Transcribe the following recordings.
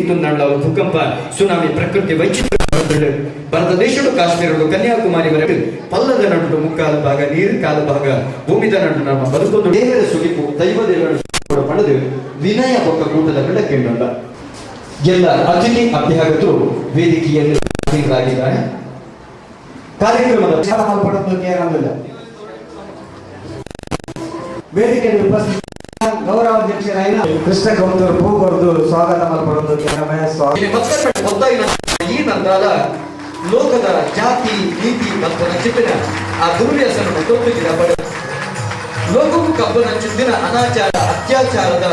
ತುಂದಾಂಡ್ಲ ಭೂಕಂಪ ಸುನಾಮಿ ಪ್ರಕೃತಿ ವೈಚಿತ್ರ್ಯ ಭಾರತ ದೇಶಡು ಕಾಶ್ಮೀರಡು ಕನ್ಯಾಕುಮಾರಿ ವರೆಗೆ ಪಲ್ಲದ ನಡುಡು ಮುಕ್ಕಾಲು ಭಾಗ ನೀರು ಕಾಲು ಭಾಗ ಭೂಮಿದ ನಡು ನಮ್ಮ ಬದುಕೊಂದು ದೇಹದ ಸುಗಿಪು ದೈವ ದೇವರ ಪಡೆದು ವಿನಯ ಪಕ್ಕ ಕೂಟದ ಕಡಕೆಂಡ ಎಲ್ಲ ಅತಿಥಿ ಅಭ್ಯಾಗತರು ವೇದಿಕೆಯಲ್ಲಿ ಹಾಜರಾಗಿದ್ದಾರೆ ಕಾರ್ಯಕ್ರಮದ ವಿಚಾರ ಮಲ್ಪಡೋದಕ್ಕೆ ಏನಾಗಲಿಲ್ಲ ವೇದಿಕೆಯಲ್ಲಿ ಉಪಸ್ಥಿತ ಗೌರವಾಧ್ಯಕ್ಷರಾದ ಕೃಷ್ಣ ಕೌಂತರ್ ಪೂ ಸ್ವಾಗತ ಮಲ್ಪಡೋದಕ್ಕೆ ನಮಗೆ ಸ್ವಾಗತ. ಒತ್ತಾಯಿನ ಈ ನಂತರ ಲೋಕದ ಜಾತಿ, ನೀತಿ ಮತ್ತು ನಚಿಪಿನ ಆ ದುರ್ವ್ಯಸನವನ್ನು ತೊಂದಿಗಿದ ಬಡ ಲೋಕಕ್ಕೂ ಕಬ್ಬನ ಚುದ್ದಿನ ಅನಾಚಾರ, ಅತ್ಯಾಚಾರದ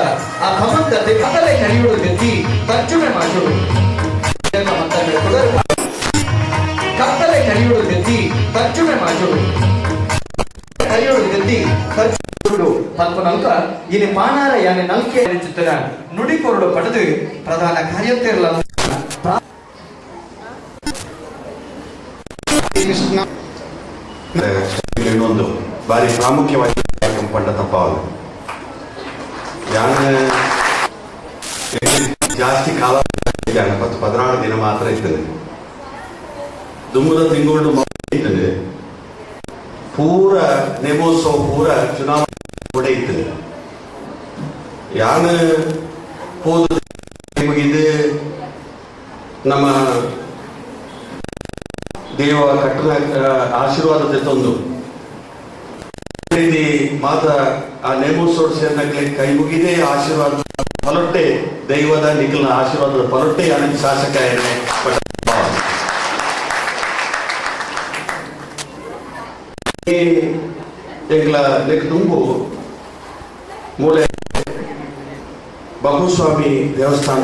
ಆ ಭಮಂತತೆ ಕತ್ತಲೆ ಕಡಿಯುವ ಗತಿ ತರ್ಜುಮೆ ಮಾಡು. ಕತ್ತಲೆ ಕಡಿಯುವುದು ಗತಿ ತರ್ಜುಮೆ ಮಾಡು ಕರಿಯೋಡು ಗತಿ ತರ್ಜುಮೆ ಪಾನಾರ ಯಾನೆ ನಲ್ಕೆ ಅನಿಸುತ್ತದೆ ನುಡಿ ಕೊರಡು ಪಡೆದು ಪ್ರಧಾನ ಕಾರ್ಯತೆಲ್ಲ ಇನ್ನೊಂದು ಬಾರಿ ಪ್ರಾಮುಖ್ಯವಾಗಿ ಪಂಡ ತಪ್ಪಾವದು ಜಾಸ್ತಿ ಕಾಲ ಮತ್ತು ಪದಿನಾರು ದಿನ ಮಾತ್ರ ಇದ್ದೇನೆ ದುಮ್ಮದ ತಿಂಗಳು ಪೂರ ನೇಮೋತ್ಸವ ಪೂರ ಚುನಾವಣೆ ಇದ್ದಾನೆ ಯಾನ ನಿಮಗಿದು? ನಮ್ಮ ದೇವ ಕಟ್ಟನ ಆಶೀರ್ವಾದ ತಂದು. ರೀತಿ ಮಾತ ಆ ನೇಮೋತ್ಸವ ಸೇರಿನಕ್ಕೆ ಕೈ ಮುಗಿದೆ ಆಶೀರ್ವಾದ ಫಲೊಟ್ಟೆ ದೈವದ ನಿಖಿಲ್ನ ಆಶೀರ್ವಾದದ ಫಲೊಟ್ಟೆ ಅನಂತ ಶಾಸಕ ಎಂಗ್ಲ ಲೆಕ್ಕ ತುಂಬು ಮೂಲೆ ಬಹುಸ್ವಾಮಿ ದೇವಸ್ಥಾನದ